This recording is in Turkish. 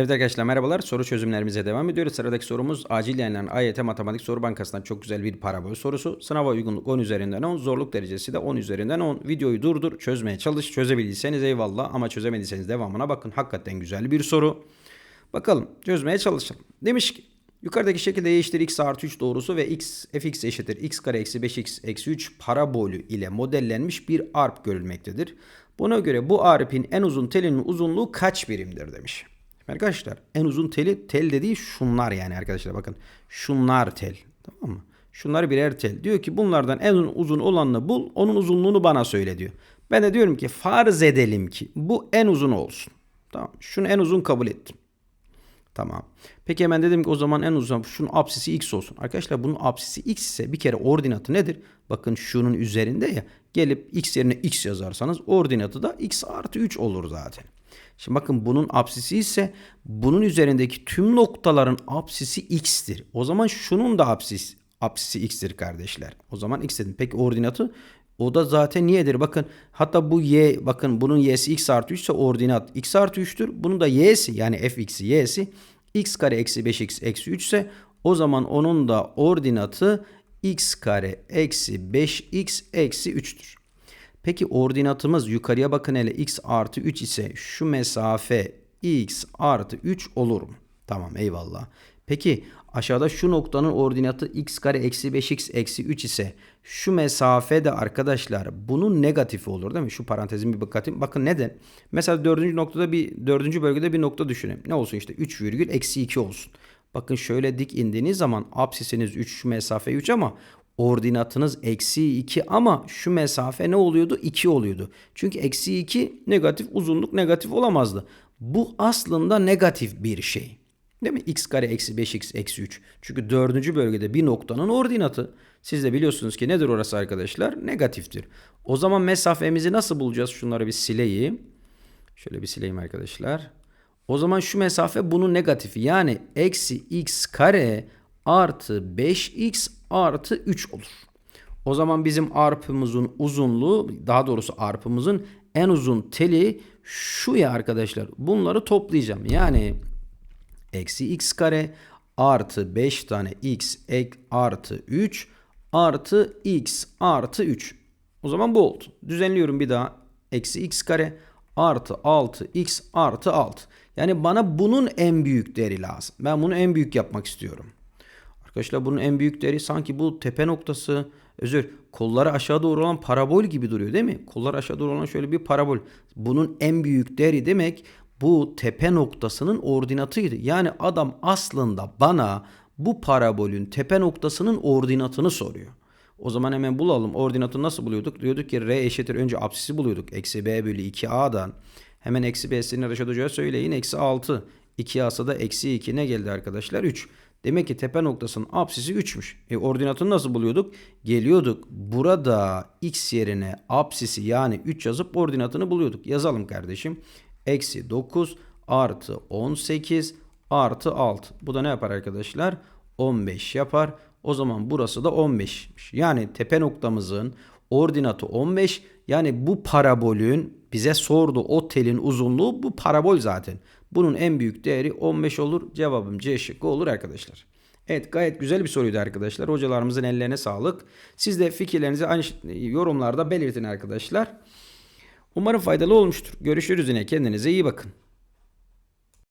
Evet arkadaşlar merhabalar. Soru çözümlerimize devam ediyoruz. Sıradaki sorumuz acil yayınlanan AYT Matematik Soru Bankası'ndan çok güzel bir parabol sorusu. Sınava uygunluk 10 üzerinden 10, zorluk derecesi de 10 üzerinden 10. Videoyu durdur, çözmeye çalış. Çözebildiyseniz eyvallah ama çözemediyseniz devamına bakın. Hakikaten güzel bir soru. Bakalım çözmeye çalışalım. Demiş ki yukarıdaki şekilde y x artı 3 doğrusu ve x fx eşittir x kare eksi 5x eksi 3 parabolü ile modellenmiş bir arp görülmektedir. Buna göre bu arpin en uzun telinin uzunluğu kaç birimdir demiş. Arkadaşlar en uzun teli tel dediği şunlar yani arkadaşlar bakın. Şunlar tel. Tamam mı? Şunlar birer tel. Diyor ki bunlardan en uzun olanını bul. Onun uzunluğunu bana söyle diyor. Ben de diyorum ki farz edelim ki bu en uzun olsun. Tamam. Şunu en uzun kabul ettim. Tamam. Peki hemen dedim ki o zaman en uzun şunun apsisi x olsun. Arkadaşlar bunun apsisi x ise bir kere ordinatı nedir? Bakın şunun üzerinde ya gelip x yerine x yazarsanız ordinatı da x artı 3 olur zaten. Şimdi bakın bunun apsisi ise bunun üzerindeki tüm noktaların apsisi x'tir. O zaman şunun da apsisi, apsisi x'tir kardeşler. O zaman x dedim. Peki ordinatı o da zaten niyedir? Bakın hatta bu y bakın bunun y'si x artı 3 ise ordinat x artı 3'tür. Bunun da y'si yani fx'i y'si x kare eksi 5x eksi 3 ise o zaman onun da ordinatı x kare eksi 5x eksi 3'tür. Peki ordinatımız yukarıya bakın hele x artı 3 ise şu mesafe x artı 3 olur mu? Tamam eyvallah. Peki aşağıda şu noktanın ordinatı x kare eksi 5x eksi 3 ise şu mesafe de arkadaşlar bunun negatifi olur değil mi? Şu parantezin bir bakın. Bakın neden? Mesela dördüncü noktada bir dördüncü bölgede bir nokta düşünelim. Ne olsun işte 3 virgül eksi 2 olsun. Bakın şöyle dik indiğiniz zaman apsisiniz 3 şu mesafe 3 ama ordinatınız eksi 2 ama şu mesafe ne oluyordu? 2 oluyordu. Çünkü eksi 2 negatif uzunluk negatif olamazdı. Bu aslında negatif bir şey. Değil mi? x kare eksi 5x eksi 3. Çünkü dördüncü bölgede bir noktanın ordinatı. Siz de biliyorsunuz ki nedir orası arkadaşlar? Negatiftir. O zaman mesafemizi nasıl bulacağız? Şunları bir sileyim. Şöyle bir sileyim arkadaşlar. O zaman şu mesafe bunun negatifi. Yani eksi x kare artı 5x artı 3 olur. O zaman bizim arpımızın uzunluğu daha doğrusu arpımızın en uzun teli şu ya arkadaşlar. Bunları toplayacağım. Yani eksi x kare artı 5 tane x ek artı 3 artı x artı 3. O zaman bu oldu. Düzenliyorum bir daha. Eksi x kare artı 6 x artı 6. Yani bana bunun en büyük değeri lazım. Ben bunu en büyük yapmak istiyorum. Arkadaşlar bunun en büyük değeri sanki bu tepe noktası özür kolları aşağı doğru olan parabol gibi duruyor değil mi? Kollar aşağı doğru olan şöyle bir parabol. Bunun en büyük değeri demek bu tepe noktasının ordinatıydı. Yani adam aslında bana bu parabolün tepe noktasının ordinatını soruyor. O zaman hemen bulalım. Ordinatı nasıl buluyorduk? Diyorduk ki R eşittir. Önce apsisi buluyorduk. Eksi B bölü 2A'dan. Hemen eksi B'sini Reşat Hoca'ya söyleyin. Eksi 6. 2A'sa da eksi 2 ne geldi arkadaşlar? 3. Demek ki tepe noktasının apsisi 3'müş. E ordinatını nasıl buluyorduk? Geliyorduk. Burada x yerine apsisi yani 3 yazıp ordinatını buluyorduk. Yazalım kardeşim. Eksi 9 artı 18 artı 6. Bu da ne yapar arkadaşlar? 15 yapar. O zaman burası da 15'miş. Yani tepe noktamızın ordinatı 15. Yani bu parabolün bize sordu o telin uzunluğu bu parabol zaten. Bunun en büyük değeri 15 olur. Cevabım C şıkkı olur arkadaşlar. Evet gayet güzel bir soruydu arkadaşlar. Hocalarımızın ellerine sağlık. Siz de fikirlerinizi aynı yorumlarda belirtin arkadaşlar. Umarım faydalı olmuştur. Görüşürüz yine. Kendinize iyi bakın.